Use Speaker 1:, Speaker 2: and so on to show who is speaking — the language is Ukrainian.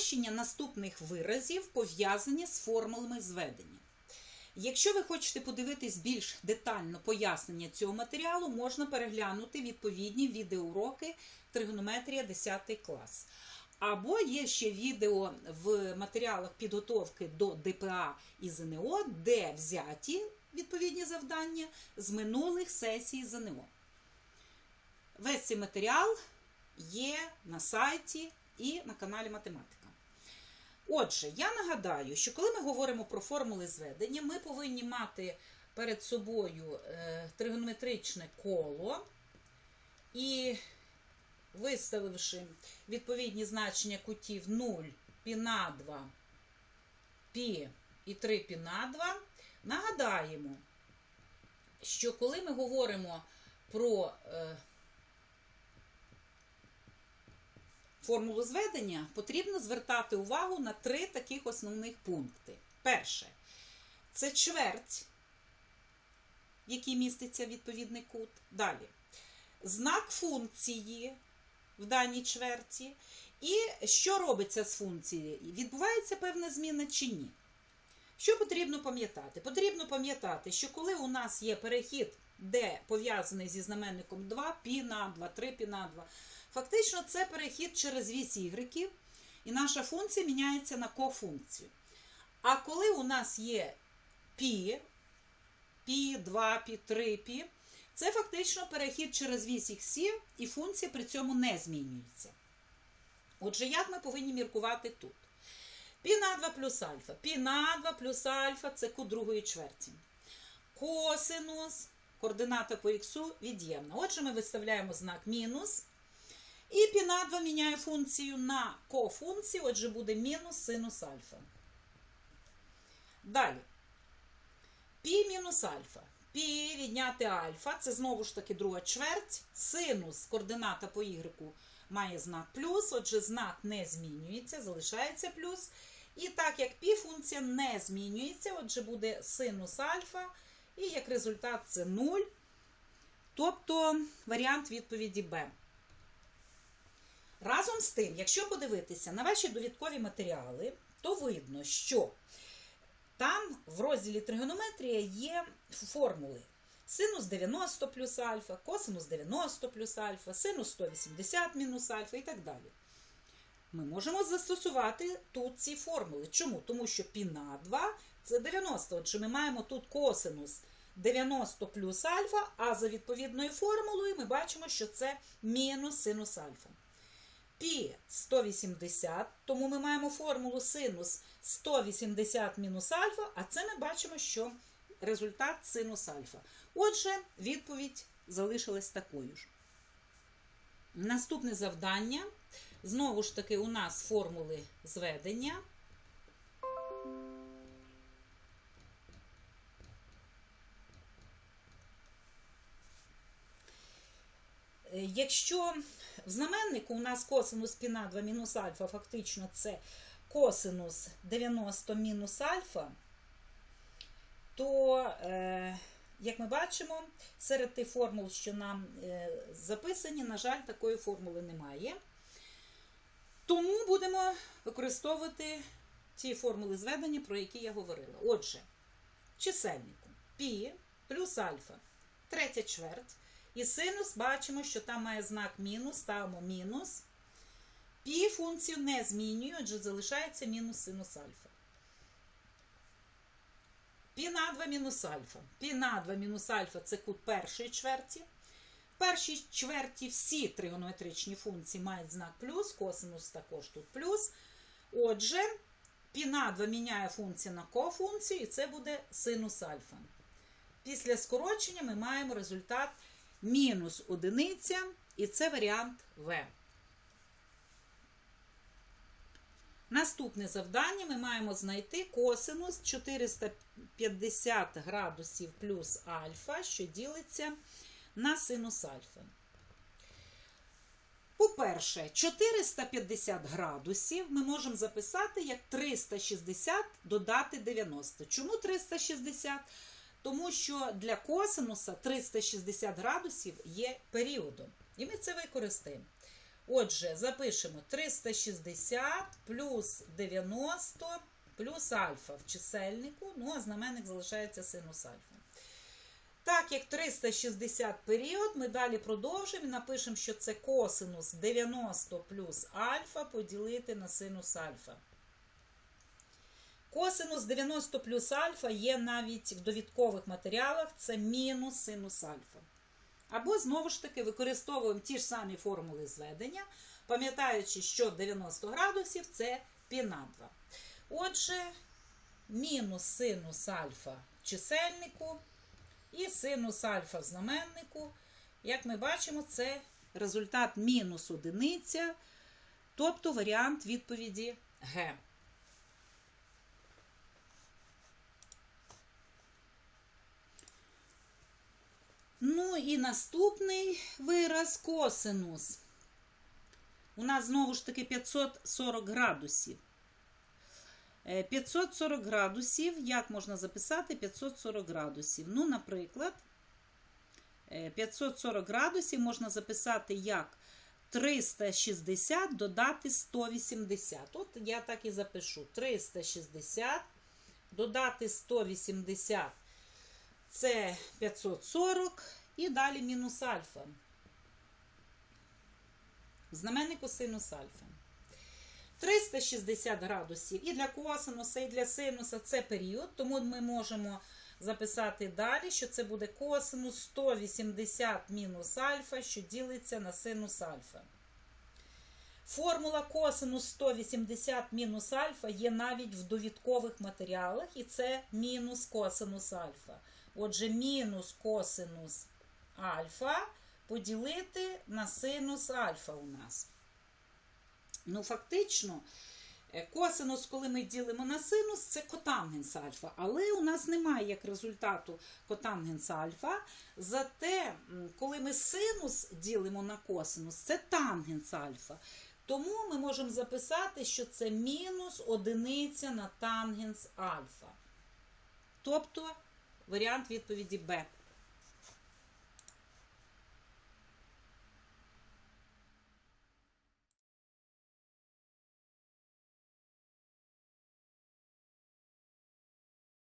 Speaker 1: Спрощення наступних виразів пов'язані з формулами зведення. Якщо ви хочете подивитись більш детально пояснення цього матеріалу, можна переглянути відповідні відеоуроки тригонометрія 10 клас. Або є ще відео в матеріалах підготовки до ДПА і ЗНО, де взяті відповідні завдання з минулих сесій ЗНО. Весь цей матеріал є на сайті і на каналі Математика. Отже, я нагадаю, що коли ми говоримо про формули зведення, ми повинні мати перед собою е, тригонометричне коло і виставивши відповідні значення кутів 0, пі на 2, пі і 3 пі на 2, нагадаємо, що коли ми говоримо про е, формулу зведення, потрібно звертати увагу на три таких основних пункти. Перше, це чверть, в якій міститься відповідний кут. Далі, знак функції в даній чверті. І що робиться з функцією? Відбувається певна зміна чи ні? Що потрібно пам'ятати? Потрібно пам'ятати, що коли у нас є перехід, де пов'язаний зі знаменником 2, пі на 2, 3 пі на 2, фактично це перехід через вісь y, і наша функція міняється на кофункцію. А коли у нас є пі, пі, 2, пі, 3 пі, це фактично перехід через вісь х, і функція при цьому не змінюється. Отже, як ми повинні міркувати тут? Пі на 2 плюс альфа. Пі на 2 плюс альфа це кут другої чверті. Косинус, координата по х від'ємна. Отже, ми виставляємо знак мінус. І пі на 2 міняє функцію на кофункцію, отже, буде мінус синус альфа. Далі. Пі мінус альфа. Пі відняти альфа, це знову ж таки друга чверть. Синус координата по y має знак плюс, отже, знак не змінюється, залишається плюс. І так як пі функція не змінюється, отже, буде синус альфа, і як результат це 0. Тобто варіант відповіді Б. Разом з тим, якщо подивитися на ваші довідкові матеріали, то видно, що там в розділі тригонометрія є формули. Синус 90 плюс альфа, косинус 90 плюс альфа, синус 180 мінус альфа і так далі. Ми можемо застосувати тут ці формули. Чому? Тому що пі на 2 це 90. Отже, ми маємо тут косинус 90 плюс альфа, а за відповідною формулою ми бачимо, що це мінус синус альфа. Пі 180, тому ми маємо формулу синус 180 мінус альфа, а це ми бачимо, що результат синус альфа. Отже, відповідь залишилась такою ж. Наступне завдання. Знову ж таки, у нас формули зведення. Е, Якщо в знаменнику у нас косинус пі на 2 мінус альфа, фактично це косинус 90 мінус альфа, то, е, як ми бачимо, серед тих формул, що нам е, записані, на жаль, такої формули немає. Тому будемо використовувати ті формули зведення, про які я говорила. Отже, чисельнику пі плюс альфа, третя чверть. І синус бачимо, що там має знак мінус, ставимо мінус. Пі функцію не змінює, отже, залишається мінус синус альфа. Пі на 2 мінус альфа. Пі на 2 мінус альфа це кут першої чверті. В першій чверті всі тригонометричні функції мають знак плюс, косинус також тут плюс. Отже, пі на 2 міняє функцію на кофункцію, і це буде синус альфа. Після скорочення ми маємо результат мінус одиниця, і це варіант В. Наступне завдання ми маємо знайти косинус 450 градусів плюс альфа, що ділиться на синус альфа. По-перше, 450 градусів ми можемо записати як 360 додати 90. Чому 360? Тому що для косинуса 360 градусів є періодом. І ми це використаємо. Отже, запишемо 360 плюс 90 плюс альфа в чисельнику, ну а знаменник залишається синус альфа. Так як 360 період, ми далі продовжимо і напишемо, що це косинус 90 плюс альфа поділити на синус альфа. Косинус 90 плюс альфа є навіть в довідкових матеріалах, це мінус синус альфа. Або, знову ж таки, використовуємо ті ж самі формули зведення, пам'ятаючи, що 90 градусів це пі на 2. Отже, мінус синус альфа в чисельнику і синус альфа в знаменнику. Як ми бачимо, це результат мінус одиниця, тобто варіант відповіді Г. Ну і наступний вираз косинус. У нас знову ж таки 540 градусів. Е, 540 градусів, як можна записати 540 градусів? Ну, наприклад, е, 540 градусів можна записати як 360 додати 180. От я так і запишу: 360 додати 180 це 540 і далі мінус альфа. Знаменнику синус альфа. 360 градусів і для косинуса, і для синуса це період, тому ми можемо записати далі, що це буде косинус 180 мінус альфа, що ділиться на синус альфа. Формула косинус 180 мінус альфа є навіть в довідкових матеріалах, і це мінус косинус альфа. Отже, мінус косинус альфа поділити на синус альфа у нас. Ну, фактично, е, косинус, коли ми ділимо на синус, це котангенс альфа. Але у нас немає як результату котангенс альфа. Зате, коли ми синус ділимо на косинус, це тангенс альфа. Тому ми можемо записати, що це мінус одиниця на тангенс альфа. Тобто варіант відповіді Б.